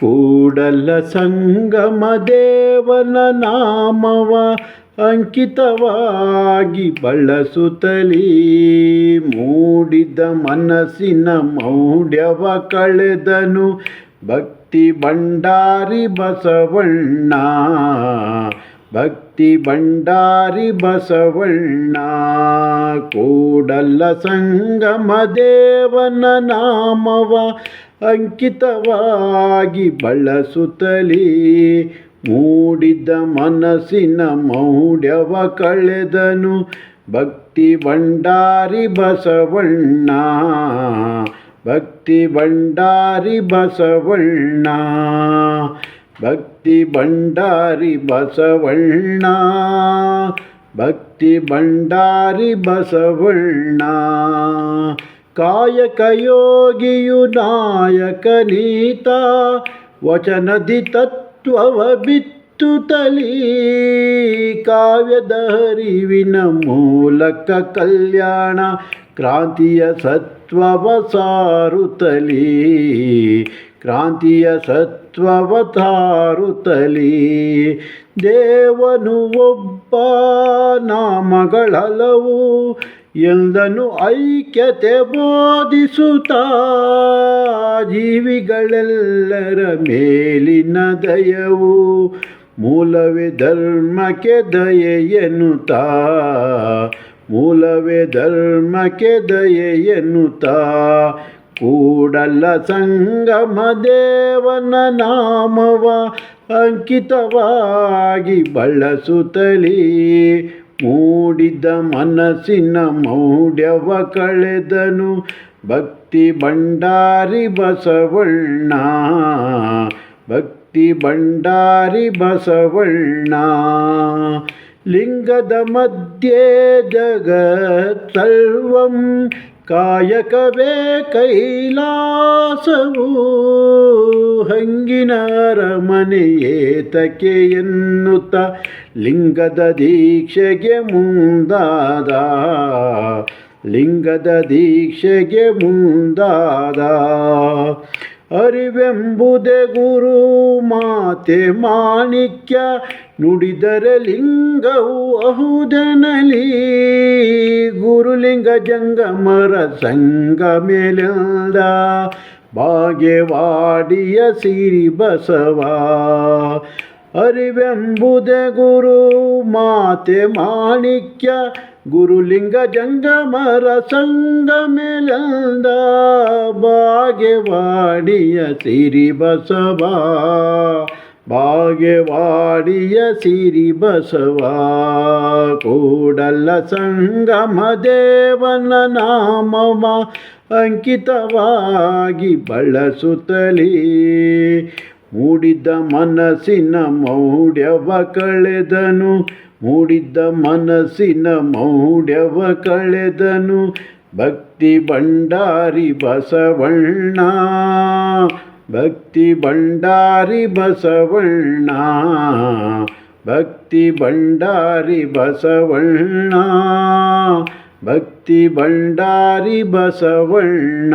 ಕೂಡಲ ಸಂಗಮ ದೇವನ ನಾಮವ ಅಂಕಿತವಾಗಿ ಬಳಸುತ್ತಲೀ ಮೂಡಿದ ಮನಸ್ಸಿನ ಮೌಢ್ಯವ ಕಳೆದನು. ಭಕ್ತಿ ಭಂಡಾರಿ ಬಸವಣ್ಣ, ಭಕ್ತಿ ಭಂಡಾರಿ ಬಸವಣ್ಣ, ಕೂಡಲ ಸಂಗಮ ದೇವನ ನಾಮವ ಅಂಕಿತವಾಗಿ ಬಳಸುತ್ತಲೀ ಮೂಡಿದ ಮನಸ್ಸಿನ ಮೌಢ್ಯವ ಕಳೆದನು. ಭಕ್ತಿ ಭಂಡಾರಿ ಬಸವಣ್ಣ, ಭಕ್ತಿ ಭಂಡಾರಿ ಬಸವಣ್ಣ, ಭಕ್ತಿ ಭಂಡಾರಿ ಬಸವಣ್ಣ, ಭಕ್ತಿ ಭಂಡಾರಿ ಬಸವಣ್ಣ. ಕಾಯಕ ಯೋಗಿಯು ನಾಯಕನೀತ ವಚನದಿ ತತ್ವವ ಬಿತ್ತುತ್ತಲೀ ಕಾವ್ಯದ ಹರಿವಿನ ಮೂಲಕ ಕಲ್ಯಾಣ, ಕ್ರಾಂತಿಯ ಸತ್ವವ ಕ್ರಾಂತಿಯ ಸತ್ವವ ದೇವನು ಒಬ್ಬ ನಾಮಗಳಲವು ಎಂದನು ಐಕ್ಯತೆ ಬೋಧಿಸುತ್ತಾ ಜೀವಿಗಳೆಲ್ಲರ ಮೇಲಿನ ದಯವು ಮೂಲವೇ ಧರ್ಮಕ್ಕೆ ದಯೆಯನ್ನುತ್ತ ಮೂಲವೇ ಧರ್ಮಕ್ಕೆ ದಯೆಯನ್ನುತ್ತ ಕೂಡಲ ಸಂಗಮ ದೇವನ ನಾಮವ ಅಂಕಿತವಾಗಿ ಬಳಸುತ್ತಲೀ ಮೂಡಿದ ಮನಸ್ಸಿನ ಮೌಢ್ಯವ ಕಳೆದನು. ಭಕ್ತಿ ಭಂಡಾರಿ ಬಸವಣ್ಣ ಭಕ್ತಿ ಭಂಡಾರಿ ಬಸವಣ್ಣ. ಲಿಂಗದ ಮಧ್ಯೆ ಜಗತ್ತಲ್ವಂ ಕಾಯಕವೇ ಕೈಲಾಸವು ಹಂಗಿನ ಅರಮನೆಯೇತಕ್ಕೆ ಎನ್ನುತ್ತ ಲಿಂಗದ ದೀಕ್ಷೆಗೆ ಮುಂದಾದ. ಲಿಂಗದ ದೀಕ್ಷೆಗೆ ಮುಂದಾದ. ಅರಿವೆಂಬುದೇ ಗುರು ಮಾತೆ ಮಾಣಿಕ್ಯ ನುಡಿದರೆ ಲಿಂಗವು ಅಹುದನಲಿ. ಗುರುಲಿಂಗ ಜಂಗಮರ ಸಂಗ ಮೇಲೆಲ್ದ ಭಾಗ್ಯವಾಡಿಯ ಸಿರಿ ಬಸವ. ಅರಿವೆಂಬುದೇ ಗುರು ಮಾತೆ ಮಾಣಿಕ್ಯ ಗುರುಲಿಂಗ ಜಂಗಮರ ಸಂಗ ಮೇಲಂದ ಭಾಗ್ಯವಾಡಿಯ ಸಿರಿ ಬಸವ ಭಾಗ್ಯವಾಡಿಯ ಸಿರಿ ಬಸವ ಕೂಡಲ ಸಂಗಮ ದೇವನ ನಾಮವ ಅಂಕಿತವಾಗಿ ಬಳಸುತ್ತಲೀ. ಮೂಡಿದ ಮನಸ್ಸಿನ ಮೌಢ್ಯವ ಕಳೆದನು. ಮೂಡಿದ್ದ ಮನಸ್ಸಿನ ಮೌಢ್ಯವ ಕಳೆದನು. ಭಕ್ತಿ ಭಂಡಾರಿ ಬಸವಣ್ಣ, ಭಕ್ತಿ ಭಂಡಾರಿ ಬಸವಣ್ಣ, ಭಕ್ತಿ ಭಂಡಾರಿ ಬಸವಣ್ಣ, ಭಕ್ತಿ ಭಂಡಾರಿ ಬಸವಣ್ಣ.